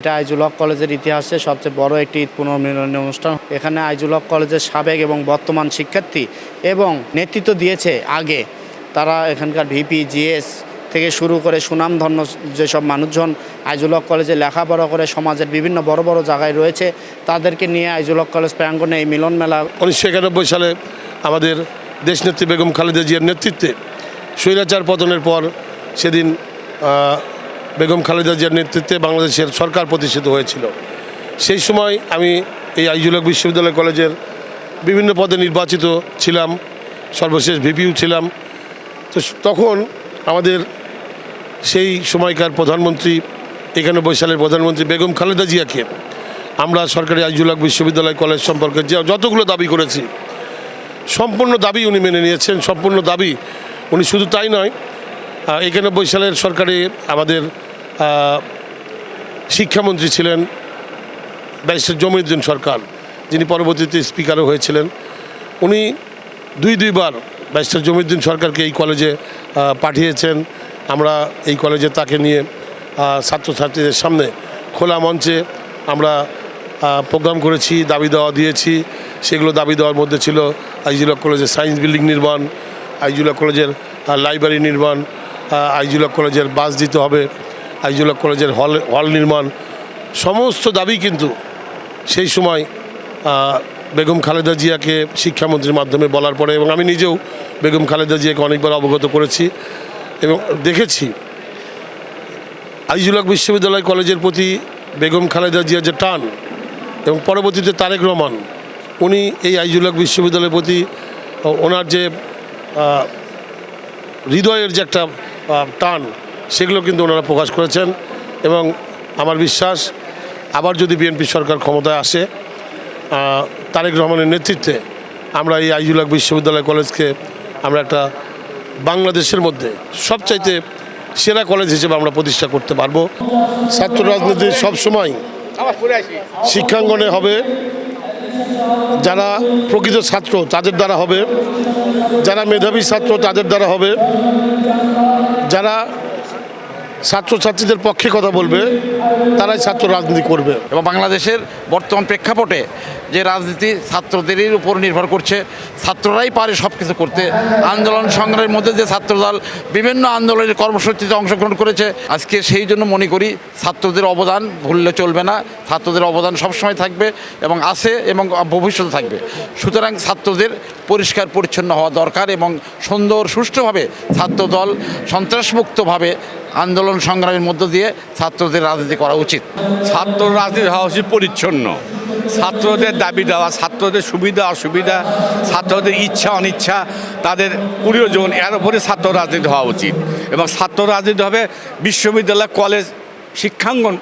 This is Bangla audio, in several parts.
এটা আইজুল হক কলেজের ইতিহাসে সবচেয়ে বড় একটি ঈদ পুনর্মিলনী অনুষ্ঠান। এখানে আইজুল হক কলেজের সাবেক এবং বর্তমান শিক্ষার্থী এবং নেতৃত্ব দিয়েছে আগে। তারা এখানকার ভিপি, জিএস থেকে শুরু করে সুনামধন্য যেসব মানুষজন আইজুল হক কলেজে লেখাপড়া করে সমাজের বিভিন্ন বড় বড় জায়গায় রয়েছে, তাদেরকে নিয়ে আইজুল হক কলেজ প্রাঙ্গণে এই মিলন মেলা উনিশশো একানব্বই সালে আমাদের দেশনেত্রী বেগম খালেদা জিয়ার নেতৃত্বে স্বৈরাচার পতনের পর সেদিন বেগম খালেদা জিয়ার নেতৃত্বে বাংলাদেশের সরকার প্রতিষ্ঠিত হয়েছিল। সেই সময় আমি এই আইজুলক বিশ্ববিদ্যালয় কলেজের বিভিন্ন পদে নির্বাচিত ছিলাম, সর্বশেষ ভিপিউ ছিলাম। তো তখন আমাদের সেই সময়কার প্রধানমন্ত্রী একানব্বই সালের প্রধানমন্ত্রী বেগম খালেদা জিয়াকে আমরা সরকারি আইজুলাক বিশ্ববিদ্যালয় কলেজ সম্পর্কে যে যতগুলো দাবি করেছি, সম্পূর্ণ দাবি উনি মেনে নিয়েছেন, সম্পূর্ণ দাবি উনি শুধু তাই নয় একানব্বই সালের সরকারে আমাদের শিক্ষামন্ত্রী ছিলেন ব্যারিস্টার জমিউদ্দিন সরকার, যিনি পরবর্তীতে স্পিকারও হয়েছিলেন। উনি দুই দুইবার ব্যারিস্টার জমিউদ্দিন সরকারকে এই কলেজে পাঠিয়েছেন। আমরা এই কলেজে তাকে নিয়ে ছাত্রছাত্রীদের সামনে খোলা মঞ্চে আমরা প্রোগ্রাম করেছি, দাবি দেওয়া দিয়েছি। সেগুলো দাবি দেওয়ার মধ্যে ছিল আইজুলক কলেজের সায়েন্স বিল্ডিং নির্মাণ, আইজুলক কলেজের লাইব্রেরি নির্মাণ আহ, আইজুলক কলেজের বাস দিতে হবে আইজুলক কলেজের হল হল নির্মাণ সমস্ত দাবি কিন্তু সেই সময় বেগম খালেদা জিয়াকে শিক্ষামন্ত্রীর মাধ্যমে বলার পরে এবং আমি নিজেও বেগম খালেদা জিয়াকে অনেকবার অবগত করেছি এবং দেখেছি। আইজুলক বিশ্ববিদ্যালয় কলেজের প্রতি বেগম খালেদা জিয়া যে টান এবং পরবর্তীতে তারেক রহমান উনি এই আইজুলক বিশ্ববিদ্যালয়ের প্রতি ওনার যে হৃদয়ের যে একটা টান, সেগুলো কিন্তু ওনারা প্রকাশ করেছেন এবং আমার বিশ্বাস আবার যদি বিএনপি সরকার ক্ষমতায় আসে তারেক রহমানের নেতৃত্বে আমরা এই আইজুলাক বিশ্ববিদ্যালয় কলেজকে আমরা একটা বাংলাদেশের মধ্যে সবচাইতে সেরা কলেজ হিসেবে আমরা প্রতিষ্ঠা করতে পারব। ছাত্র রাজনীতি সবসময় শিক্ষাঙ্গনে হবে। যারা প্রকৃত ছাত্র তাদের দ্বারা হবে। যারা মেধাবী ছাত্র তাদের দ্বারা হবে। যারা ছাত্রছাত্রীদের পক্ষে কথা বলবে, তারাই ছাত্র রাজনীতি করবে। এবং বাংলাদেশের বর্তমান প্রেক্ষাপটে যে রাজনীতি ছাত্রদেরই উপর নির্ভর করছে, ছাত্ররাই পারে সব কিছু করতে। আন্দোলন সংগ্রামের মধ্যে যে ছাত্রদল বিভিন্ন আন্দোলনের কর্মসূচিতে অংশগ্রহণ করেছে, আজকে সেই জন্য মনে করি ছাত্রদের অবদান ভুললে চলবে না, ছাত্রদের অবদান সবসময় থাকবে এবং আছে এবং ভবিষ্যতে থাকবে। সুতরাং ছাত্রদের পরিষ্কার পরিচ্ছন্ন হওয়া দরকার এবং সুন্দর সুষ্ঠুভাবে ছাত্রদল সন্ত্রাসমুক্তভাবে আন্দোলন সংগ্রামের মধ্য দিয়ে ছাত্রদের রাজনীতি করা উচিত। ছাত্র রাজনীতি হওয়া উচিত পরিচ্ছন্ন। ছাত্রদের দাবি দেওয়া, ছাত্রদের সুবিধা, অসুবিধা, ছাত্রদের ইচ্ছা, অনিচ্ছা, তাদের প্রিয়জন, এর উপরে ছাত্র রাজনীতি হওয়া উচিত। এবং ছাত্র রাজনীতি হবে বিশ্ববিদ্যালয়, কলেজ, শিক্ষাঙ্গন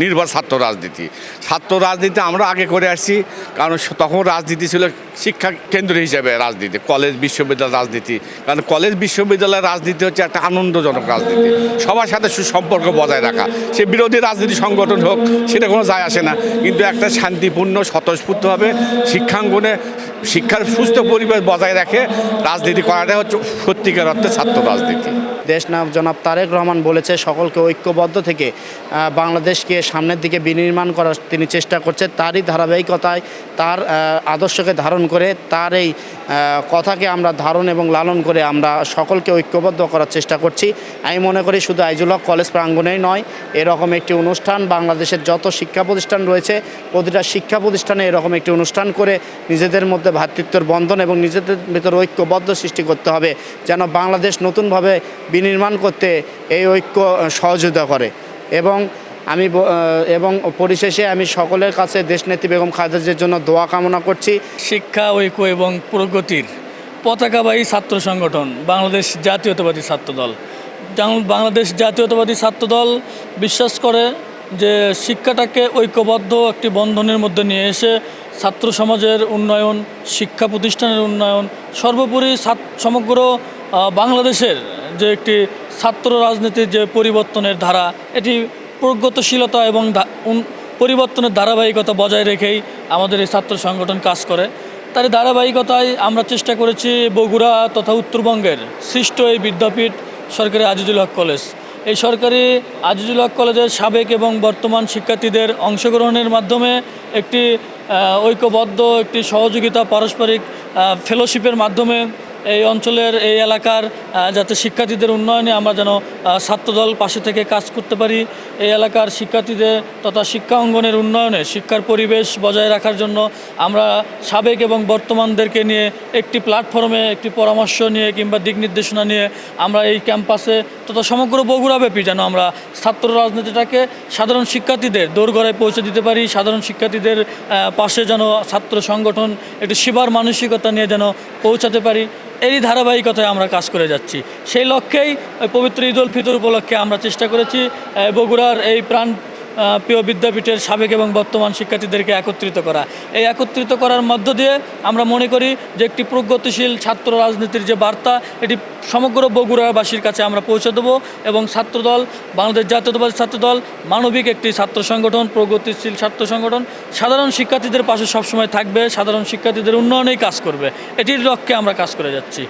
নির্ভর ছাত্র রাজনীতি। ছাত্র রাজনীতি আমরা আগে করে আসছি, কারণ তখন রাজনীতি ছিল শিক্ষা কেন্দ্র হিসেবে রাজনীতি, কলেজ, বিশ্ববিদ্যালয় রাজনীতি। কারণ কলেজ বিশ্ববিদ্যালয়ের রাজনীতি হচ্ছে একটা আনন্দজনক রাজনীতি। সবার সাথে সুসম্পর্ক বজায় রাখা। সে বিরোধী রাজনীতি সংগঠন হোক, সেটা কোনো যায় আসে না। কিন্তু একটা শান্তিপূর্ণ, স্বতঃস্ফূর্তভাবে শিক্ষাঙ্গনে শিক্ষার সুস্থ পরিবেশ বজায় রাখে রাজনীতি করাটা হচ্ছে সত্যিকার অর্থে ছাত্র রাজনীতি। দেশ নায়ক জনাব তারেক রহমান বলেছে, সকলকে ঐক্যবদ্ধ থেকে বাংলাদেশকে সামনের দিকে বিনির্মাণ করার তিনি চেষ্টা করছে তারই ধারাবাহিকতায় তার আদর্শকে ধারণ করে তার এই কথাকে আমরা ধারণ এবং লালন করে আমরা সকলকে ঐক্যবদ্ধ করার চেষ্টা করছি। আমি মনে করি শুধু আইজুলক কলেজ প্রাঙ্গণেই নয়, এরকম একটি অনুষ্ঠান বাংলাদেশের যত শিক্ষা প্রতিষ্ঠান রয়েছে, প্রতিটা শিক্ষা প্রতিষ্ঠানে এরকম একটি অনুষ্ঠান করে নিজেদের মধ্যে ভ্রাতৃত্বের বন্ধন এবং নিজেদের ভিতর ঐক্যবদ্ধ সৃষ্টি করতে হবে, যেন বাংলাদেশ নতুনভাবে বিনির্মাণ করতে এই ঐক্য সহযোগিতা করে। এবং আমি এবং পরিশেষে আমি সকলের কাছে দেশনেত্রী বেগম খালেদাজের জন্য দোয়া কামনা করছি। শিক্ষা, ঐক্য এবং প্রগতির পতাকাবাহী ছাত্র সংগঠন, বাংলাদেশ জাতীয়তাবাদী ছাত্রদল। যেমন বাংলাদেশ জাতীয়তাবাদী ছাত্রদল বিশ্বাস করে যে শিক্ষাটাকে ঐক্যবদ্ধ একটি বন্ধনের মধ্যে নিয়ে এসে ছাত্র সমাজের উন্নয়ন, শিক্ষা প্রতিষ্ঠানের উন্নয়ন, সর্বোপরি সমগ্র বাংলাদেশের যে একটি ছাত্র রাজনীতির যে পরিবর্তনের ধারা, এটি প্রগতিশীলতা এবং পরিবর্তনের ধারাবাহিকতা বজায় রেখেই আমাদের এই ছাত্র সংগঠন কাজ করে। তার ধারাবাহিকতায় আমরা চেষ্টা করেছি বগুড়া তথা উত্তরবঙ্গের সৃষ্ট এই বিদ্যাপীঠ সরকারি আজিজুল হক কলেজ। এই সরকারি আজিজুল হক কলেজের সাবেক এবং বর্তমান শিক্ষার্থীদের অংশগ্রহণের মাধ্যমে একটি ঐক্যবদ্ধ, একটি সহযোগিতা, পারস্পরিক ফেলোশিপের মাধ্যমে এই অঞ্চলের এই এলাকার যাতে শিক্ষার্থীদের উন্নয়নে আমরা যেন ছাত্রদল পাশে থেকে কাজ করতে পারি, এই এলাকার শিক্ষার্থীদের তথা শিক্ষা অঙ্গনের উন্নয়নে, শিক্ষার পরিবেশ বজায় রাখার জন্য আমরা সাবেক এবং বর্তমানদেরকে নিয়ে একটি প্ল্যাটফর্মে একটি পরামর্শ নিয়ে কিংবা দিক নির্দেশনা নিয়ে আমরা এই ক্যাম্পাসে তথা সমগ্র বগুড়াব্যাপী যেন আমরা ছাত্র রাজনীতিটাকে সাধারণ শিক্ষার্থীদের দোরগড়ায় পৌঁছে দিতে পারি, সাধারণ শিক্ষার্থীদের পাশে যেন ছাত্র সংগঠন, একটি সেবার মানসিকতা নিয়ে যেন পৌঁছাতে পারি। এই ধারাবাহিকতায় আমরা কাজ করে যাচ্ছি। সেই লক্ষ্যেই পবিত্র ঈদ উল ফিতর উপলক্ষে আমরা চেষ্টা করেছি বগুড়ার এই প্রাণ প্রিয় বিদ্যাপীঠের সাবেক এবং বর্তমান শিক্ষার্থীদেরকে একত্রিত করা। এই একত্রিত করার মধ্য দিয়ে আমরা মনে করি যে একটি প্রগতিশীল ছাত্র রাজনীতির যে বার্তা, এটি সমগ্র বগুড়াবাসীর কাছে আমরা পৌঁছে দেবো এবং ছাত্রদল, বাংলাদেশ জাতীয়তাবাদী ছাত্রদল, মানবিক একটি ছাত্র সংগঠন, প্রগতিশীল ছাত্র সংগঠন, সাধারণ শিক্ষার্থীদের পাশে সবসময় থাকবে, সাধারণ শিক্ষার্থীদের উন্নয়নেই কাজ করবে। এটির লক্ষ্যে আমরা কাজ করে যাচ্ছি।